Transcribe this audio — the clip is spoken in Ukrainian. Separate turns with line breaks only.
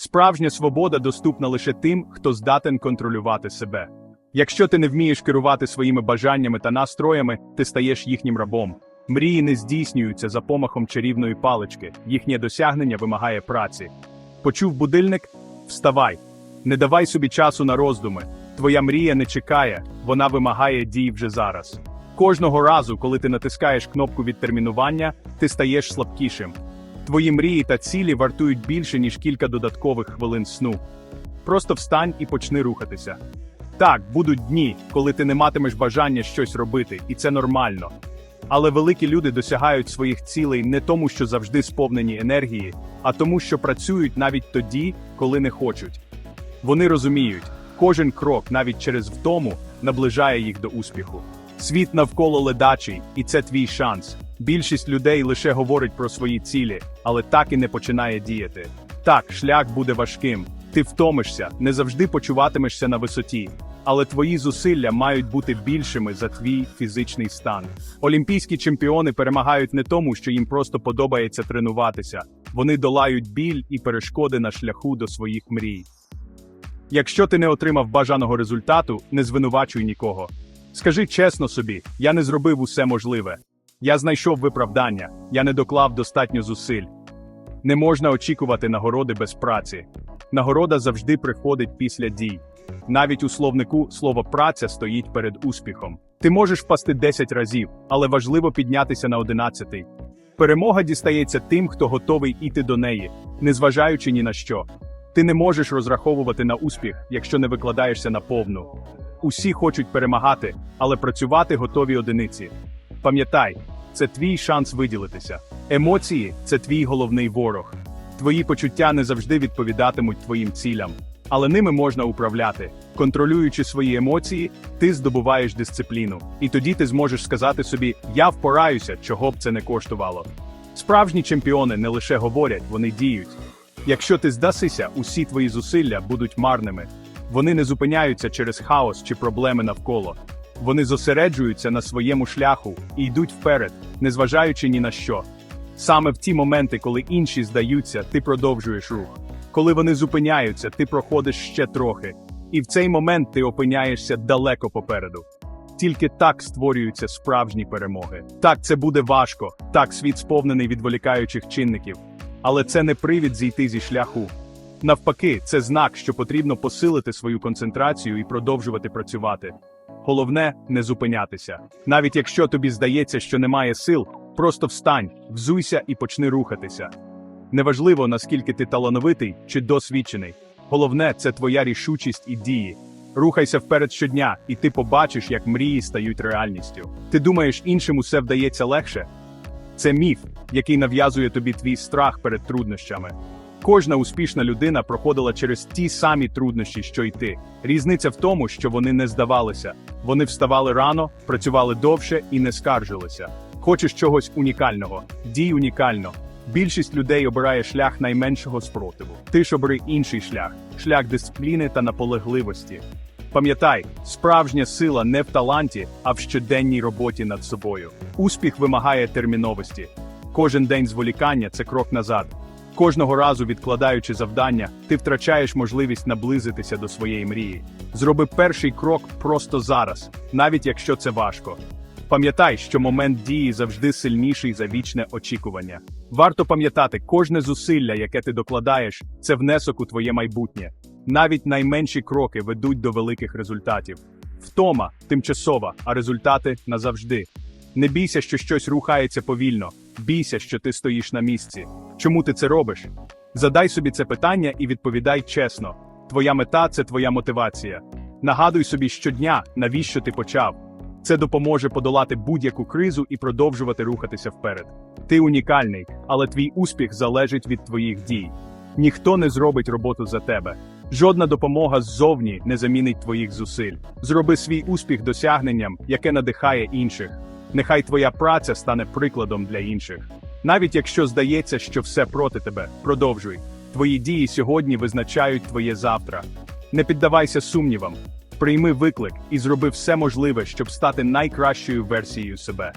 Справжня свобода доступна лише тим, хто здатен контролювати себе. Якщо ти не вмієш керувати своїми бажаннями та настроями, ти стаєш їхнім рабом. Мрії не здійснюються за помахом чарівної палички, їхнє досягнення вимагає праці. Почув будильник? Вставай. Не давай собі часу на роздуми. Твоя мрія не чекає, вона вимагає дій вже зараз. Кожного разу, коли ти натискаєш кнопку відтермінування, ти стаєш слабкішим. Твої мрії та цілі вартують більше, ніж кілька додаткових хвилин сну. Просто встань і почни рухатися. Так, будуть дні, коли ти не матимеш бажання щось робити, і це нормально. Але великі люди досягають своїх цілей не тому, що завжди сповнені енергії, а тому, що працюють навіть тоді, коли не хочуть. Вони розуміють, кожен крок, навіть через втому, наближає їх до успіху. Світ навколо ледачий, і це твій шанс. Більшість людей лише говорить про свої цілі, але так і не починає діяти. Так, шлях буде важким. Ти втомишся, не завжди почуватимешся на висоті, але твої зусилля мають бути більшими за твій фізичний стан. Олімпійські чемпіони перемагають не тому, що їм просто подобається тренуватися, вони долають біль і перешкоди на шляху до своїх мрій. Якщо ти не отримав бажаного результату, не звинувачуй нікого. Скажи чесно собі, я не зробив усе можливе. Я знайшов виправдання, я не доклав достатньо зусиль. Не можна очікувати нагороди без праці. Нагорода завжди приходить після дій. Навіть у словнику слово праця стоїть перед успіхом. Ти можеш впасти 10 разів, але важливо піднятися на 11. Перемога дістається тим, хто готовий іти до неї, незважаючи ні на що. Ти не можеш розраховувати на успіх, якщо не викладаєшся на повну. Усі хочуть перемагати, але працювати готові одиниці. Пам'ятай, це твій шанс виділитися. Емоції це твій головний ворог. Твої почуття не завжди відповідатимуть твоїм цілям, але ними можна управляти. Контролюючи свої емоції, ти здобуваєш дисципліну, і тоді ти зможеш сказати собі: Я впораюся, чого б це не коштувало. Справжні чемпіони не лише говорять, вони діють. Якщо ти здасися, усі твої зусилля будуть марними. Вони не зупиняються через хаос чи проблеми навколо. Вони зосереджуються на своєму шляху і йдуть вперед, незважаючи ні на що. Саме в ті моменти, коли інші здаються, ти продовжуєш рух. Коли вони зупиняються, ти проходиш ще трохи. І в цей момент ти опиняєшся далеко попереду. Тільки так створюються справжні перемоги. Так, це буде важко, так світ сповнений відволікаючих чинників. Але це не привід зійти зі шляху. Навпаки, це знак, що потрібно посилити свою концентрацію і продовжувати працювати. Головне не зупинятися. Навіть якщо тобі здається, що немає сил, просто встань, взуйся і почни рухатися. Неважливо, наскільки ти талановитий чи досвідчений. Головне це твоя рішучість і дії. Рухайся вперед щодня, і ти побачиш, як мрії стають реальністю. Ти думаєш, іншим усе вдається легше? Це міф, який нав'язує тобі твій страх перед труднощами. Кожна успішна людина проходила через ті самі труднощі, що й ти. Різниця в тому, що вони не здавалися. Вони вставали рано, працювали довше і не скаржилися. Хочеш чогось унікального, дій унікально. Більшість людей обирає шлях найменшого спротиву. Ти ж обери інший шлях шлях дисципліни та наполегливості. Пам'ятай, справжня сила не в таланті, а в щоденній роботі над собою. Успіх вимагає терміновості. Кожен день зволікання це крок назад. Кожного разу відкладаючи завдання, ти втрачаєш можливість наблизитися до своєї мрії. Зроби перший крок просто зараз, навіть якщо це важко. Пам'ятай, що момент дії завжди сильніший за вічне очікування. Варто пам'ятати, кожне зусилля, яке ти докладаєш, це внесок у твоє майбутнє. Навіть найменші кроки ведуть до великих результатів. Втома тимчасова, а результати назавжди. Не бійся, що щось рухається повільно. Бійся, що ти стоїш на місці. Чому ти це робиш? Задай собі це питання і відповідай чесно. Твоя мета це твоя мотивація. Нагадуй собі щодня, навіщо ти почав. Це допоможе подолати будь-яку кризу і продовжувати рухатися вперед. Ти унікальний, але твій успіх залежить від твоїх дій. Ніхто не зробить роботу за тебе. Жодна допомога ззовні не замінить твоїх зусиль. Зроби свій успіх досягненням, яке надихає інших. Нехай твоя праця стане прикладом для інших. Навіть якщо здається, що все проти тебе, продовжуй. Твої дії сьогодні визначають твоє завтра. Не піддавайся сумнівам. Прийми виклик і зроби все можливе, щоб стати найкращою версією себе.